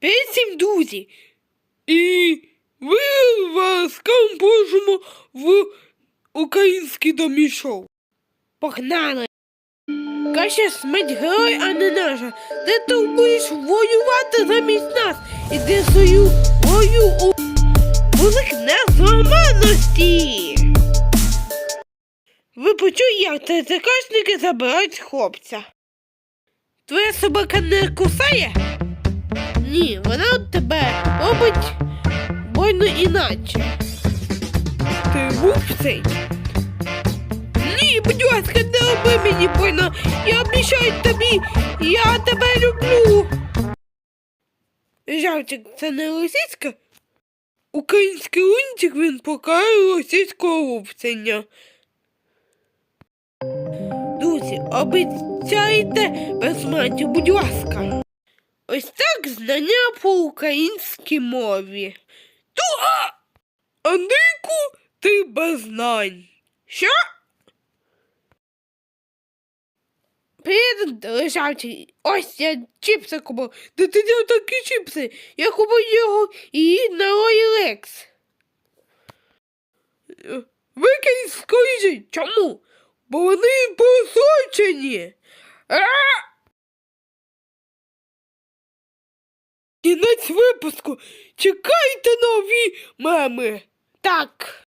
Привіт всім, друзі! І ви ласкаво можемо в український домішов. Погнали! Краще смерть герой, а не наша. Ти тут будеш воювати замість нас. Іди свою бою у вулик незламанності. Ви почули, як ТЦКшники забирають хлопця. Твоя собака не кусає? Ні, вона тебе робить больно іначе. Ти був цей? Ні, будь ласка, не роби мені больно. Я обіцяю тобі, я тебе люблю. Жартик, це не російська? Український лунтик він покарає російського лупцення. Друзі, обіцяйте без матів, будь ласка. Ось так знання по українській мові. Ту, а! Андрійку, ти без знань. Що? Привіт, лежачий. Ось я чіпси купив. Де ти взяв такі чіпси? Я купив його і на Лекс. Викинь скоріше. Чому? Бо вони просочені. А! Кінець випуску. Чекайте нові меми. Так.